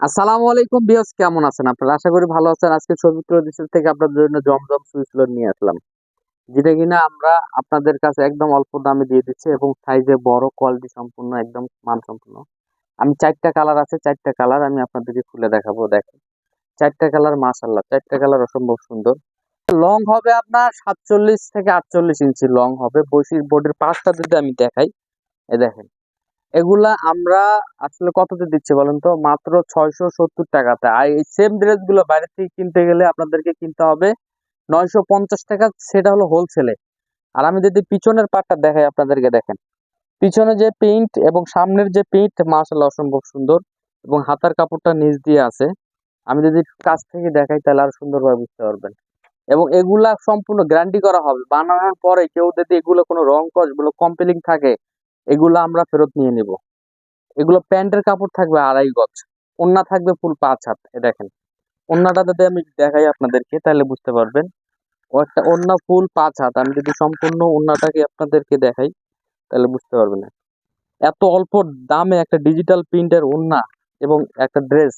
আসসালামু আলাইকুম বিয়স কেমন আছেন আপনারা? আশা করি ভালো আছেন। আজকে পবিত্র দেশের থেকে আপনাদের জন্য জমজম সুইচ নিয়ে আসলাম। যেটা কিনা আমরা আপনাদের কাছে একদম অল্প দামে দিয়ে দিচ্ছি এবং সাইজে বড় কোয়ালিটি সম্পূর্ণ, একদম মানসম্পন্ন। আমি চারটা কালার আছে, চারটা কালার আমি আপনাদেরকে খুলে দেখাবো, দেখেন। চারটা কালার মাশাল্লাহ চারটা কালার অসম্ভব সুন্দর। লং হবে আপনার সাতচল্লিশ থেকে আটচল্লিশ ইঞ্চি লং হবে। বৈশিক বোর্ডের পাঁচটা যদি আমি দেখাই এ দেখেন। এগুলা আমরা আসলে কততে দিচ্ছি বলেন তো? মাত্র ছয়শো সত্তর টাকাতে। আর এই সেম ড্রেসগুলো বাইরে থেকে কিনতে গেলে আপনাদেরকে কিনতে হবে নয়শো পঞ্চাশ টাকা, সেটা হলো হোলসেলে আর আমি যদি পিছনের পার্টটা দেখাই আপনাদেরকে, দেখেন। পিছনে যে প্রিন্ট এবং সামনের যে প্রিন্ট মাশাল্লাহ অসম্ভব সুন্দর এবং হাতার কাপড়টা নিচ দিয়ে আছে। আমি যদি কাছ থেকে দেখাই, তাহলে আরও সুন্দরভাবে বুঝতে পারবেন। এবং এগুলা সম্পূর্ণ গ্যারান্টি করা হবে। বানানোর পরে কেউ যদি এগুলো কোনো রং কসগুলো কম্পেলিং থাকে এগুলো আমরা ফেরত নিয়ে নিব। এগুলো প্যান্টের কাপড় থাকবে আড়াই গজ। ওন্না থাকবে ফুল পাঁচ হাত দেখেন। ওন্নাটা যদি আমি দেখাই আপনাদেরকে, তাহলে বুঝতে পারবেন। একটা ওন্না ফুল পাঁচ হাত, আমি যদি সম্পূর্ণ ওন্নাটাকে আপনাদেরকে দেখাই, তাহলে বুঝতে পারবেন। এত অল্প দামে একটা ডিজিটাল প্রিন্টের ওন্না এবং একটা ড্রেস,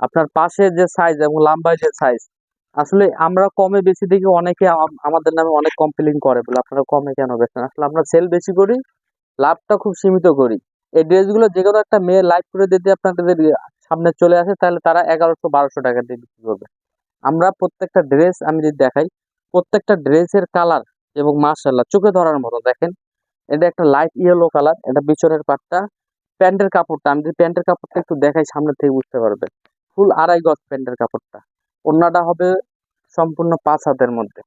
আপনার পাশে যে সাইজ এবং লাম্বায় যে সাইজ আসলে আমরা কমে বেশি দেখি, অনেকে আম- আমাদের নামে অনেক কমপ্লেন করে বলে, আপনারা কমে কেন বেচেন? আসলে আমরা সেল বেশি করি লাভটা খুব সীমিত করি। এই ড্রেসগুলো যে কোনো একটা মেয়ে লাইভ করে যদি আপনাদের সামনে চলে আসে, তাহলে তারা এগারোশো বারোশো টাকা দিয়ে বিক্রি করবে। আমরা প্রত্যেকটা ড্রেস আমি যদি দেখাই, প্রত্যেকটা ড্রেসের কালার এবং মার্শাল্লাহ চোখে ধরার মতো দেখেন। এটা একটা লাইট ইয়েলো কালার এটা পিছনের পাটটা। প্যান্টের কাপড়টা, আমি যদি প্যান্টের কাপড়টা একটু দেখাই, সামনে থেকে বুঝতে পারবেন। ফুল আড়াই গজ প্যান্টের কাপড়টা। ওড়নাটা হবে সম্পূর্ণ পাঁচ হাতের মধ্যে।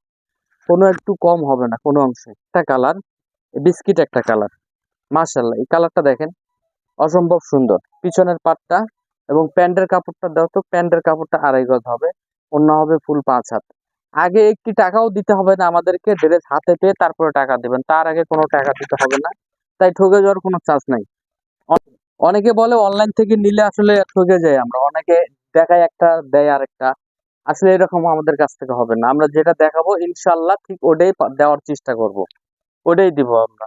কোনো একটু কম হবে না, কোনো অংশে। একটা কালার বিস্কিট একটা কালার মার্শাল্লাহ এই কালারটা দেখেন, অসম্ভব সুন্দর। পিছনের পাটটা এবং প্যান্টের কাপড়টা দাও তো, প্যান্টের কাপড়টা আড়াই গজ হবে, অন্য হবে ফুল পাঁচ হাত। আগে একটি টাকাও দিতে হবে না আমাদেরকে, ড্রেস হাতে পেয়ে তারপরে টাকা দিবেন, তার আগে কোনো টাকা দিতে হবে না, তাই ঠকে যাওয়ার কোনো চান্স নাই। অনেকে বলে অনলাইন থেকে নিলে আসলে ঠকে যাই আমরা, অনেকে দেখায় একটা, দেয় আরেকটা, আসলে এরকম আমাদের কাছ থেকে হবে না, আমরা যেটা দেখাবো ইনশাল্লাহ ঠিক ওটাই দেওয়ার চেষ্টা করব, ওটাই দিব আমরা।